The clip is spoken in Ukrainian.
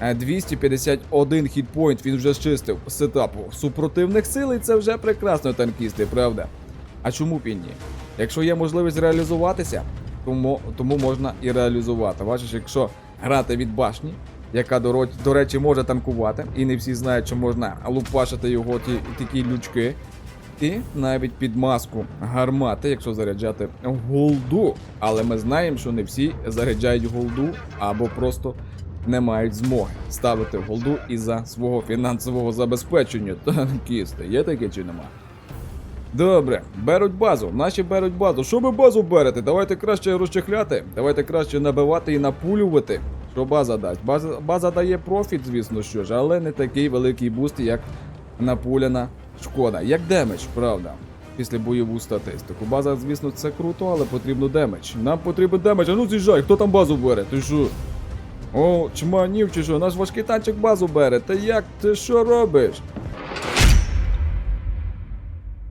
Е, 251 хітпойнт він вже зчистив з сетапу супротивних сил, і це вже прекрасно танкісти, правда? А чому б і ні? Якщо є можливість реалізуватися, тому, тому можна і реалізувати. Бачиш, якщо грати від башні, яка до, до речі може танкувати, і не всі знають, що можна лупашити його ті такі лючки. І навіть під маску гармати, якщо заряджати голду. Але ми знаємо, що не всі заряджають голду або просто не мають змоги ставити голду із-за свого фінансового забезпечення. Танкісти, є таке чи нема? Добре, беруть базу. Наші беруть базу. Що ви базу берете? Давайте краще розчехляти, давайте краще набивати і напулювати. Що база дасть? База, база дає профіт, звісно що ж, але не такий великий буст, як напуляна шкода. Як демедж, правда. Після бойову статистику. База, звісно, це круто, але потрібно демедж. Нам потрібен демедж. А ну з'їжджай, хто там базу бере? Ти що? О, чманів чи що? Наш важкий танчик базу бере. Та як ти що робиш?